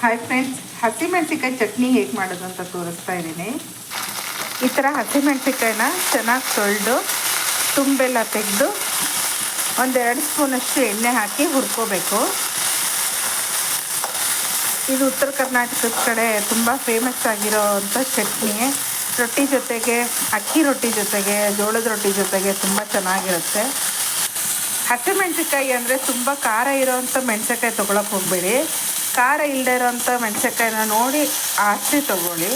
Hi friends ಹಸಿಮೆಣಸಿಕಾಯಿ ಚಟ್ನಿ ಹೇಗೆ ಮಾಡೋದು ಅಂತ ತೋರಿಸ್ತಾ ಇದ್ದೀನಿ. ಈ ಥರ ಹಸಿಮೆಣಸಿಕಾಯಿನ ಚೆನ್ನಾಗಿ ತೊಳೆದು, ತುಂಬೆಲ್ಲ ತೆಗೆದು ಒಂದೆರಡು ಸ್ಪೂನಷ್ಟು ಎಣ್ಣೆ ಹಾಕಿ ಹುರ್ಕೋಬೇಕು. ಇದು ಉತ್ತರ ಕರ್ನಾಟಕದ ಕಡೆ ತುಂಬ ಫೇಮಸ್ ಆಗಿರೋ ಅಂಥ ಚಟ್ನಿ. ರೊಟ್ಟಿ ಜೊತೆಗೆ, ಅಕ್ಕಿ ರೊಟ್ಟಿ ಜೊತೆಗೆ, ಜೋಳದ ರೊಟ್ಟಿ ಜೊತೆಗೆ ತುಂಬ ಚೆನ್ನಾಗಿರುತ್ತೆ. ಹಸಿಮೆಣಸಿಕಾಯಿ ಅಂದರೆ ತುಂಬ ಖಾರ ಇರೋವಂಥ ಮೆಣಸಿನ್ಕಾಯಿ ತೊಗೊಳಕ್ಕೆ ಹೋಗಬೇಡಿ. ಖಾರ ಇಲ್ಲದೆ ಇರೋಂಥ ಮೆಣಸಿನ್ಕಾಯಿನ ನೋಡಿ ಆರಿಸಿ ತೊಗೊಳ್ಳಿ.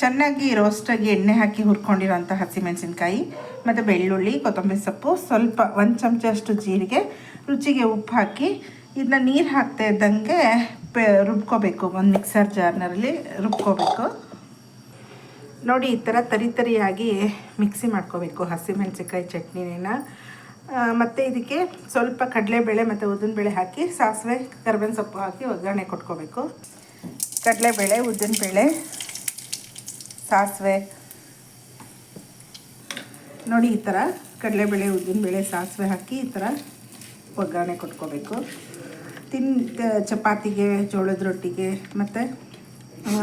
ಚೆನ್ನಾಗಿ ರೋಸ್ಟಾಗಿ ಎಣ್ಣೆ ಹಾಕಿ ಹುರ್ಕೊಂಡಿರೋಂಥ ಹಸಿಮೆಣಸಿನ್ಕಾಯಿ ಮತ್ತು ಬೆಳ್ಳುಳ್ಳಿ, ಕೊತ್ತಂಬರಿ ಸೊಪ್ಪು, ಸ್ವಲ್ಪ ಒಂದು ಚಮಚ ಅಷ್ಟು ಜೀರಿಗೆ, ರುಚಿಗೆ ಉಪ್ಪು ಹಾಕಿ ಇದನ್ನ ನೀರು ಹಾಕ್ತಾ ಇದ್ದಂಗೆ ಪೆ, ರುಬ್ಕೋಬೇಕು. ಒಂದು ಮಿಕ್ಸರ್ ಜಾರ್ನಲ್ಲಿ ರುಬ್ಕೋಬೇಕು. ನೋಡಿ ಈ ಥರ ತರಿ ತರಿಯಾಗಿ ಮಿಕ್ಸಿ ಮಾಡ್ಕೋಬೇಕು ಹಸಿಮೆಣಸಿನ್ಕಾಯಿ ಚಟ್ನಿನ. ಮತ್ತು ಇದಕ್ಕೆ ಸ್ವಲ್ಪ ಕಡಲೆಬೇಳೆ ಮತ್ತು ಉದ್ದಿನಬೇಳೆ ಹಾಕಿ, ಸಾಸಿವೆ, ಕರ್ಬೇವಿನ ಸೊಪ್ಪು ಹಾಕಿ ಒಗ್ಗರಣೆ ಕೊಟ್ಕೋಬೇಕು. ಕಡಲೆಬೇಳೆ, ಉದ್ದಿನಬೇಳೆ, ಸಾಸಿವೆ. ನೋಡಿ ಈ ಥರ ಕಡಲೆಬೇಳೆ, ಉದ್ದಿನಬೇಳೆ, ಸಾಸಿವೆ ಹಾಕಿ ಈ ಥರ ಒಗ್ಗರಣೆ ಕೊಟ್ಕೋಬೇಕು. ತಿನ್ ಚಪಾತಿಗೆ, ಜೋಳದ ರೊಟ್ಟಿಗೆ ಮತ್ತು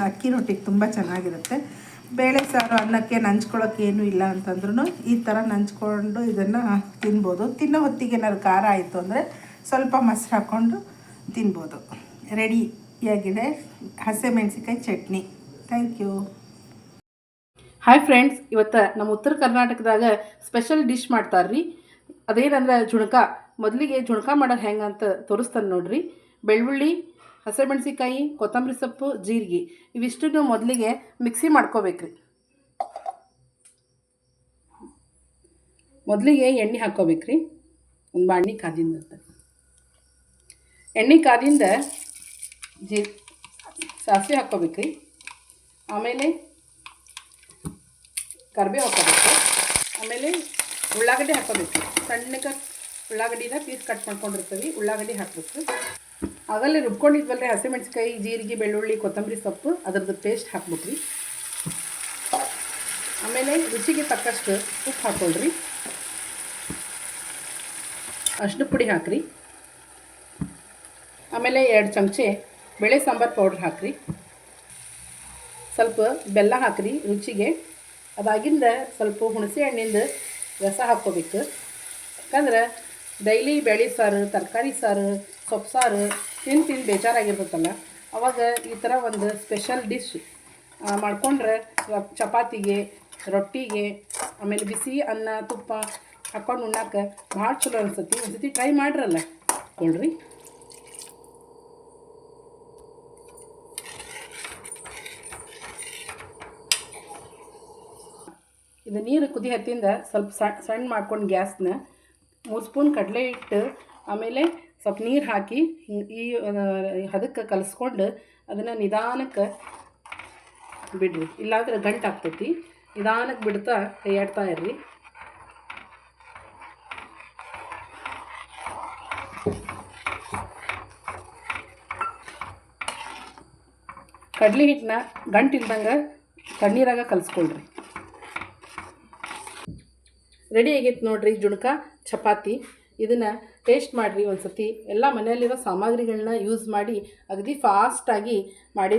ಅಕ್ಕಿ ರೊಟ್ಟಿಗೆ ತುಂಬ ಚೆನ್ನಾಗಿರುತ್ತೆ. ಬೇಳೆ ಸಾರು ಅನ್ನಕ್ಕೆ ನಂಚ್ಕೊಳ್ಳೋಕೆ ಏನೂ ಇಲ್ಲ ಅಂತಂದ್ರೂ ಈ ಥರ ನಂಚ್ಕೊಂಡು ಇದನ್ನು ತಿನ್ಬೋದು. ತಿನ್ನೋ ಹೊತ್ತಿಗೆ ಏನಾದ್ರು ಖಾರ ಆಯಿತು ಅಂದರೆ ಸ್ವಲ್ಪ ಮೊಸರು ಹಾಕ್ಕೊಂಡು ತಿನ್ಬೋದು. ರೆಡಿಯಾಗಿದೆ ಹಸಿಮೆಣ್ಸಿಕಾಯಿ chutney. Thank you hi friends ಇವತ್ತು ನಮ್ಮ ಉತ್ತರ ಕರ್ನಾಟಕದಾಗ ಸ್ಪೆಷಲ್ ಡಿಶ್ ಮಾಡ್ತಾರ್ರಿ. ಅದೇನಂದ್ರೆ, ಜುಣಕ. ಮೊದಲಿಗೆ ಜುಣಕ ಮಾಡೋದು ಹೆಂಗೆ ಅಂತ ತೋರಿಸ್ತಾನೆ ನೋಡ್ರಿ. ಬೆಳ್ಳುಳ್ಳಿ ಹಸಿಮೆಣಸಿಕಾಯಿ ಕೊತ್ತಂಬರಿ ಸೊಪ್ಪು, ಜೀರಿಗೆ. ಇವಿಷ್ಟನ್ನು ಮೊದಲಿಗೆ ಮಿಕ್ಸಿ ಮಾಡ್ಕೋಬೇಕ್ರಿ. ಮೊದಲಿಗೆ ಎಣ್ಣೆ ಹಾಕ್ಕೋಬೇಕ್ರಿ. ಒಂದು ಬಾಣಿ ಕಾದಿಂದ ಎಣ್ಣೆ ಕಾದಿಂದ ಜೀ ಸಾಸಿವೆ ಹಾಕ್ಕೋಬೇಕ್ರಿ. ಆಮೇಲೆ ಕರಿಬೇವು ಹಾಕೋಬೇಕು ಆಮೇಲೆ ಉಳ್ಳಾಗಡ್ಡಿ ಹಾಕೋಬೇಕು ಸಣ್ಣಗೆ ಉಳ್ಳಾಗಡ್ಡಿನ ಪೀಸ್ ಕಟ್ ಮಾಡ್ಕೊಂಡಿರ್ತೀವಿ, ಉಳ್ಳಾಗಡ್ಡಿ ಹಾಕಬೇಕು. ಆಗಲೇ ರುಬ್ಕೊಂಡಿದ್ವಲ್ರಿ? ಹಸಿಮೆಣ್ಸಿಕಾಯಿ ಜೀರಿಗೆ, ಬೆಳ್ಳುಳ್ಳಿ, ಕೊತ್ತಂಬರಿ ಸೊಪ್ಪು, ಅದ್ರದ್ದು ಪೇಸ್ಟ್ ಹಾಕ್ಬಿಟ್ರಿ. ಆಮೇಲೆ ರುಚಿಗೆ ತಕ್ಕಷ್ಟು ಉಪ್ಪು ಹಾಕ್ಕೊಳ್ರಿ ಅಷ್ಟು ಪುಡಿ ಹಾಕ್ರಿ. ಆಮೇಲೆ ಎರಡು ಚಮಚೆ ಬೇಳೆ ಸಾಂಬಾರು ಪೌಡ್ರ್ ಹಾಕ್ರಿ. ಸ್ವಲ್ಪ ಬೆಲ್ಲ ಹಾಕ್ರಿ ರುಚಿಗೆ. ಅದಾಗಿಂದ ಸ್ವಲ್ಪ ಹುಣಸೆ ಹಣ್ಣಿಂದ ರಸ ಹಾಕ್ಕೋಬೇಕು. ಯಾಕಂದ್ರೆ ಡೈಲಿ ಬೇಳೆ ಸಾರು, ತರಕಾರಿ ಸಾರು, ಸೊಪ್ಪು ಸಾರು ತಿಂದು ತಿಂದು ಬೇಜಾರಾಗಿರ್ತೈತಲ್ಲ ಅವಾಗ ಈ ಥರ ಒಂದು ಸ್ಪೆಷಲ್ ಡಿಶ್ ಮಾಡ್ಕೊಂಡ್ರೆ ಚಪಾತಿಗೆ, ರೊಟ್ಟಿಗೆ, ಆಮೇಲೆ ಬಿಸಿ ಅನ್ನ, ತುಪ್ಪ ಹಾಕ್ಕೊಂಡು ಉಣ್ಣಕ್ಕೆ ಭಾಳ ಚಲೋ ಅನ್ಸತಿ ಒಂದ್ಸತಿ ಟ್ರೈ ಮಾಡ್ರಲ್ಲ. ಕೊಡ್ರಿ. ಇದು ನೀರು ಕುದಿ ಹತ್ತಿಂದ ಸ್ವಲ್ಪ ಸಣ್ಣ ಸಣ್ಣ ಮಾಡ್ಕೊಂಡು ಗ್ಯಾಸ್ನ ಮೂರು ಸ್ಪೂನ್ ಕಡಲೆ ಹಿಟ್ಟು, ಆಮೇಲೆ ಸ್ವಲ್ಪ ನೀರು ಹಾಕಿ, ಈ ಹದಕ್ಕೆ ಕಲಿಸ್ಕೊಂಡು ಅದನ್ನು ನಿಧಾನಕ್ಕೆ ಬಿಡ್ರಿ. ಇಲ್ಲಾಂದ್ರೆ ಗಂಟು ಆಗ್ತೈತಿ. ನಿಧಾನಕ್ಕೆ ಬಿಡ್ತಾ ಕೈಯಾಡ್ತಾ ಇರ್ರಿ. ಕಡ್ಲೆ ಹಿಟ್ಟನ್ನ ಗಂಟು ಇಲ್ದಂಗೆ ತಣ್ಣೀರಾಗ ಕಲಿಸ್ಕೊಳ್ರಿ. ರೆಡಿ ಆಗೈತೆ ನೋಡ್ರಿ ಜುಣಕ ಚಪಾತಿ. ಇದನ್ನು ಟೇಸ್ಟ್ ಮಾಡಿರಿ ಒಂದು ಸರ್ತಿ ಎಲ್ಲ ಮನೆಯಲ್ಲಿರೋ ಸಾಮಗ್ರಿಗಳನ್ನ ಯೂಸ್ ಮಾಡಿ ಅಗದಿ ಫಾಸ್ಟಾಗಿ ಮಾಡಿ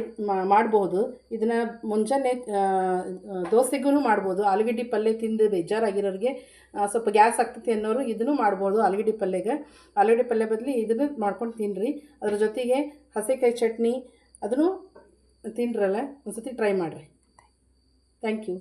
ಮಾಡ್ಬೋದು. ಇದನ್ನು ಮುಂಜಾನೆ ದೋಸೆಗೂ ಮಾಡ್ಬೋದು. ಆಲೂಗಡ್ಡೆ ಪಲ್ಯ ತಿಂದು ಬೇಜಾರಾಗಿರೋರಿಗೆ ಸ್ವಲ್ಪ ಗ್ಯಾಸ್ ಆಗ್ತೈತಿ ಅನ್ನೋರು ಇದನ್ನು ಮಾಡ್ಬೋದು ಆಲೂಗಡ್ಡೆ ಪಲ್ಯಗೆ ಆಲೂಗಡ್ಡೆ ಪಲ್ಯ ಬದಲಿ ಇದನ್ನು ಮಾಡ್ಕೊಂಡು ತಿನ್ನಿರಿ ಅದ್ರ ಜೊತೆಗೆ ಹಸಿಕಾಯಿ ಚಟ್ನಿ, ಅದನ್ನು ತಿನ್ನಿರಲ್ಲ ಒಂದು ಸರ್ತಿ ಟ್ರೈ ಮಾಡಿರಿ. Thank you